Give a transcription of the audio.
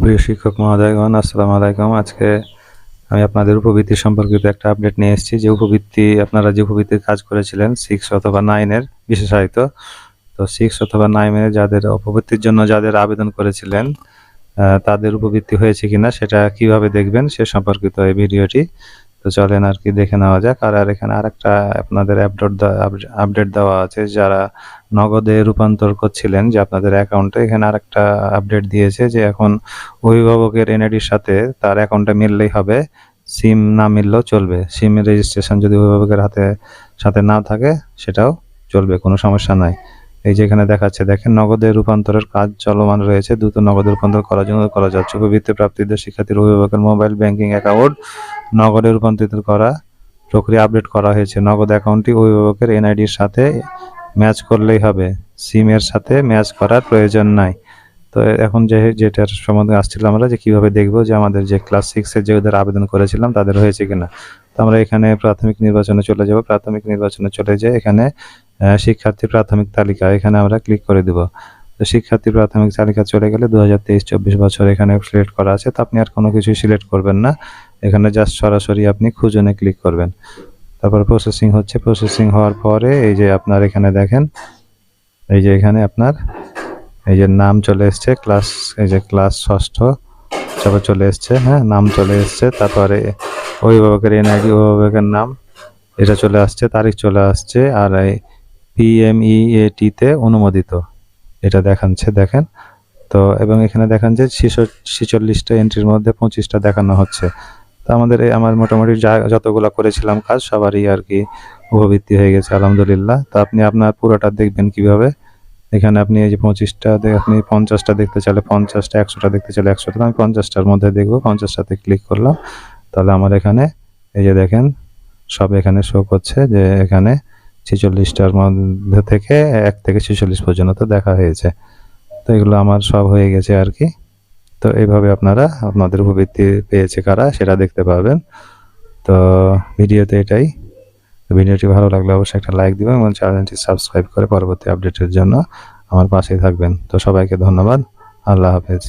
প্রিয় শিক্ষক মহোদয়গণ, আসসালামু আলাইকুম। আজকে আমি আপনাদের উপবৃত্তি সম্পর্কিত একটা আপডেট নিয়ে এসেছি। যে উপবৃত্তি, আপনারা যে উপবৃত্তির কাজ করেছিলেন সিক্স অথবা নাইনের বিশেষায়িত, তো সিক্স অথবা নাইনের যাদের উপবৃত্তির জন্য যাদের আবেদন করেছিলেন তাদের উপবৃত্তি হয়েছে কিনা সেটা কীভাবে দেখবেন সে সম্পর্কিত এই ভিডিওটি। তো চলেন আর কি, দেখে নেওয়া যাক। আর আর এখানে আরেকটা আপনাদের আপডেট আপডেট দেওয়া আছে, যারা নগদে রূপান্তর করছিলেন, যে আপনাদের অ্যাকাউন্টে এখানে আরেকটা আপডেট দিয়েছে যে এখন অভিভাবকের এনআইডির সাথে তার অ্যাকাউন্টটা মিললেই হবে সিম না মিললেও চলবে। সিম রেজিস্ট্রেশন যদি অভিভাবকের হাতে, সাথে না থাকে, সেটাও চলবে, কোনো সমস্যা নাই। এই যে এখানে দেখাচ্ছে, দেখেন নগদে রূপান্তরের কাজ চলমান রয়েছে, দ্রুত নগদে রূপান্তর করার জন্য করা যাচ্ছে। উপবৃত্তি প্রাপ্তিদের শিক্ষার্থীর অভিভাবকের মোবাইল ব্যাংকিং অ্যাকাউন্ট নগদে রূপান্তরিত করা প্রক্রিয়া আপডেট করা হয়েছে। নগদ অ্যাকাউন্টটি অভিভাবকের এনআইডির সাথে ম্যাচ করলেই হবে। সিমের সাথে ম্যাচ করার প্রয়োজন নাই। তো এখন যে যেটার সম্বন্ধে আসছিলাম আমরা যে কীভাবে দেখব যে আমাদের যে ক্লাস সিক্সের যে ওদের আবেদন করেছিলাম তাদের হয়েছে কিনা। তো আমরা এখানে প্রাথমিক নির্বাচনে চলে যাব। প্রাথমিক নির্বাচনে চলে যাই এখানে শিক্ষার্থী প্রাথমিক তালিকা এখানে আমরা ক্লিক করে দিব। তো শিক্ষার্থী প্রাথমিক তালিকা চলে গেলে দু হাজার তেইশ চব্বিশ বছর এখানে সিলেক্ট করা আছে। তো আপনি আর কোনো কিছু সিলেক্ট করবেন না। এখানে জাস্ট সরাসরি আপনি খুঁজনে ক্লিক করবেন। তারপর প্রসেসিং হচ্ছে। প্রসেসিং হওয়ার পরে এই যে আপনার এখানে দেখেন, এই যে এখানে আপনার এই যে নাম চলে এসছে ক্লাস এই যে ক্লাস ষষ্ঠ, তারপর চলে এসছে হ্যাঁ নাম চলে এসছে, তারপরে অভিভাবকের এনআইডি অভিভাবকের নাম, এটা চলে আসছে, তারিখ চলে আসছে, আর এই পিএমইএটিতে অনুমোদিত। এটা দেখাচ্ছে, দেখেন। তো এবং এখানে দেখান যে ছিচল্লিশটা এন্ট্রির মধ্যে পঁচিশটা দেখানো হচ্ছে। তো আমাদের এই আমার মোটামুটি যা যতগুলো করেছিলাম কাজ সবারই আর কি উপবৃত্তি হয়ে গেছে, আলহামদুলিল্লাহ। তো আপনি আপনার পুরোটা দেখবেন কীভাবে? এখানে আপনি এই যে পঁচিশটা আপনি পঞ্চাশটা দেখতে চাইলে পঞ্চাশটা, একশোটা দেখতে চাইলে একশোটা আমি পঞ্চাশটার মধ্যে দেখব, পঞ্চাশটাতে ক্লিক করলাম। তাহলে আমার এখানে, এই যে দেখেন, সব এখানে শো করছে যে এখানে ছেচল্লিশটার মধ্যে থেকে এক থেকে ছেচল্লিশ পর্যন্ত দেখা হয়েছে। তো এগুলো আমার সব হয়ে গেছে আর কি। তো এইভাবে আপনারা আপনাদের উপবৃত্তি পেয়েছে কারা সেটা দেখতে পাবেন। তো ভিডিওতে এটাই। ভিডিওটি ভালো লাগলে অবশ্যই একটা লাইক দিবেন এবং চ্যানেলটি সাবস্ক্রাইব করে পরবর্তী আপডেটের জন্য আমার পাশেই থাকবেন। তো সবাইকে ধন্যবাদ। আল্লাহ হাফেজ।